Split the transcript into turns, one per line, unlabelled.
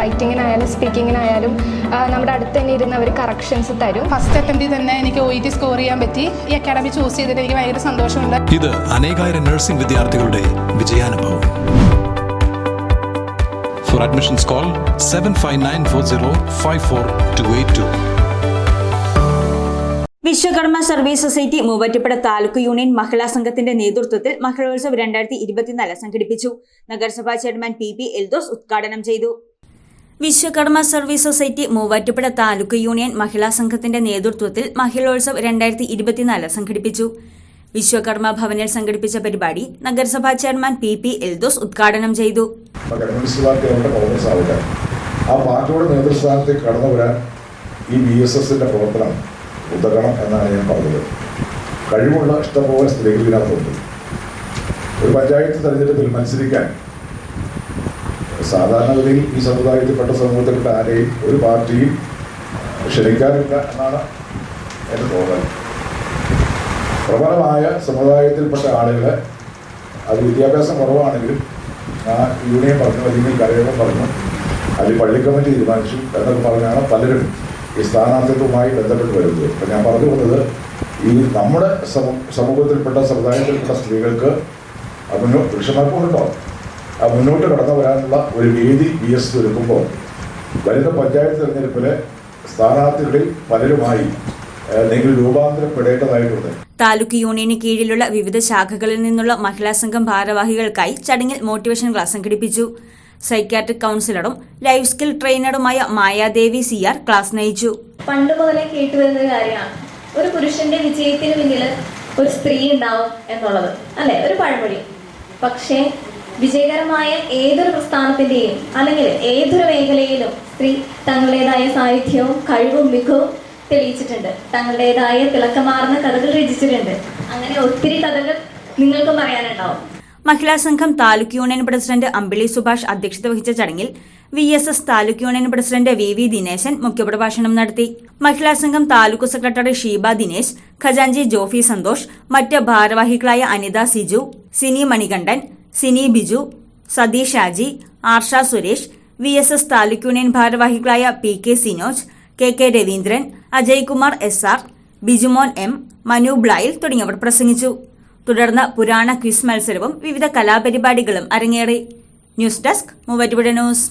റൈറ്റിങ്ങിനായാലും സ്പീക്കിങ്ങിനായാലും നമ്മുടെ അടുത്ത് തന്നെ ഇരുന്ന് അവർ കറക്ഷൻസ് തരും.
ഫസ്റ്റ് അറ്റംപ്റ്റിൽ തന്നെ എനിക്ക് ഒ ഇ ടി സ്കോർ ചെയ്യാൻ പറ്റി. ഈ അക്കാഡമി ചൂസ് ചെയ്തിട്ട് എനിക്ക് ഭയങ്കര സന്തോഷമുണ്ട്.
ഇത് അനേകായിരം നഴ്സിംഗ് വിദ്യാർത്ഥികളുടെ വിജയാനുഭവം. For admissions call seven five nine four zero five four two eight two
Vishwakarma service society Muvattupuzha taluk union Mahila സംഘത്തിന്റെ നേതൃത്വത്തിൽ മഹിളോത്സവ് രണ്ടായിരത്തി ഇരുപത്തിനാല് സംഘടിപ്പിച്ചു. നഗരസഭാ ചെയർമാൻ പി പി എൽദോസ് ഉദ്ഘാടനം ചെയ്തു. Vishwakarma service society Muvattupuzha taluk union Mahila സംഘത്തിന്റെ നേതൃത്വത്തിൽ മഹിളോത്സവ് രണ്ടായിരത്തി ഇരുപത്തിനാല് സംഘടിപ്പിച്ചു. വിശ്വകർമ്മ ഭവനിൽ സംഘടിപ്പിച്ച പരിപാടി നഗരസഭാ ചെയർമാൻ പി പി എൽദോസ് ഉദ്ഘാടനം ചെയ്തു.
ആ പാർട്ടിയുടെ നേതൃസ്ഥാനത്തേക്ക് കടന്നു വരാൻ ഈ ബി എസ് എസിന്റെ പ്രവർത്തനം ഉതകണം എന്നാണ് ഞാൻ പറഞ്ഞത്. കഴിവുള്ള ഇഷ്ടംപോലെ സ്ത്രീകൾ ഇതിനകത്തുണ്ട്. ഒരു പഞ്ചായത്ത് തെരഞ്ഞെടുപ്പിൽ മത്സരിക്കാൻ സാധാരണഗതിയിൽ ഈ സമുദായത്തിൽപ്പെട്ട സമൂഹത്തിൽപ്പെട്ട ആരെയും ഒരു പാർട്ടിയും ക്ഷണിക്കാറില്ല എന്നാണ് എന്റെ തോന്നൽ. പ്രബലമായ സമുദായത്തിൽപ്പെട്ട ആളുകളെ അത് വിദ്യാഭ്യാസം കുറവാണെങ്കിലും ആ യൂണിയൻ പറഞ്ഞു അല്ലെങ്കിൽ കരയോഗം പറഞ്ഞു അല്ലെങ്കിൽ പള്ളി കമ്മിറ്റി തീരുമാനിച്ചു എന്നൊക്കെ പറഞ്ഞാണ് പലരും ഈ സ്ഥാനാർത്ഥിത്വവുമായി ബന്ധപ്പെട്ട് വരുന്നത്. അപ്പം ഞാൻ പറഞ്ഞു വന്നത് ഈ നമ്മുടെ സമൂഹത്തിൽപ്പെട്ട സമുദായത്തിൽപ്പെട്ട സ്ത്രീകൾക്ക് പുരുഷന്മാർക്കുണ്ടോ ആ മുന്നോട്ട് കടന്നു വരാനുള്ള ഒരു വേദി ബി എസ് ഒരുക്കുമ്പോൾ വരുന്ന പഞ്ചായത്ത് തെരഞ്ഞെടുപ്പിലെ സ്ഥാനാർത്ഥികളിൽ പലരുമായി നിങ്ങൾ രൂപാന്തരപ്പെടേണ്ടതായിട്ടുണ്ട്.
താലൂക്ക് യൂണിയന് കീഴിലുള്ള വിവിധ ശാഖകളിൽ നിന്നുള്ള മഹിളാ സംഘം ഭാരവാഹികൾക്കായി ചടങ്ങിൽ മോട്ടിവേഷൻ ക്ലാസ് സംഘടിപ്പിച്ചു. സൈക്യാട്രിക് കൗൺസിലറും ലൈഫ് സ്കിൽ ട്രെയിനറുമായ മായാദേവി സി ആർ ക്ലാസ് നയിച്ചു.
പണ്ട് മുതലേ കേട്ടുവരുന്ന കാര്യമാണ്. ഒരു പുരുഷന്റെ വിജയത്തിന് പിന്നിൽ ഒരു സ്ത്രീ ഉണ്ടാവും എന്നുള്ളത്. അല്ലെ? ഒരു പഴമൊഴി. പക്ഷേ വിജയകരമായ ഏതൊരു പ്രസ്ഥാനത്തിന്റെയും അല്ലെങ്കിൽ ഏതൊരു മേഖലയിലും സ്ത്രീ തങ്ങളുടേതായ സാഹിത്യവും കഴിവും മികവും തെളിയിച്ചിട്ടുണ്ട്. തങ്ങളുടേതായ തിളക്കമാർന്ന കഥകൾ രചിച്ചിട്ടുണ്ട്. അങ്ങനെ ഒത്തിരി കഥകൾ നിങ്ങൾക്കും പറയാനുണ്ടാവും.
മഹിളാ സംഘം താലൂക്ക് യൂണിയൻ പ്രസിഡന്റ് അമ്പിളി സുഭാഷ് അധ്യക്ഷത വഹിച്ച ചടങ്ങിൽ V S S taluk union president V V Dineshan മുഖ്യപ്രഭാഷണം നടത്തി. മഹിളാ സംഘം താലൂക്ക് സെക്രട്ടറി ഷീബ ദിനേശ് ഖജാൻജി ജോഫി സന്തോഷ് മറ്റ് ഭാരവാഹികളായ Anitha Siju Sini Manikandan Sini Biju Satheesh Shaji Arsha Suresh V S S taluk union ഭാരവാഹികളായ P K Sinoj K K Raveendran Ajay Kumar S R Bijumon M Manu ബ്ലായിൽ തുടങ്ങിയവർ പ്രസംഗിച്ചു. തുടർന്ന് പുരാണ ക്വിസ് മത്സരവും വിവിധ കലാപരിപാടികളും അരങ്ങേറി. News desk Muvattupuzha news.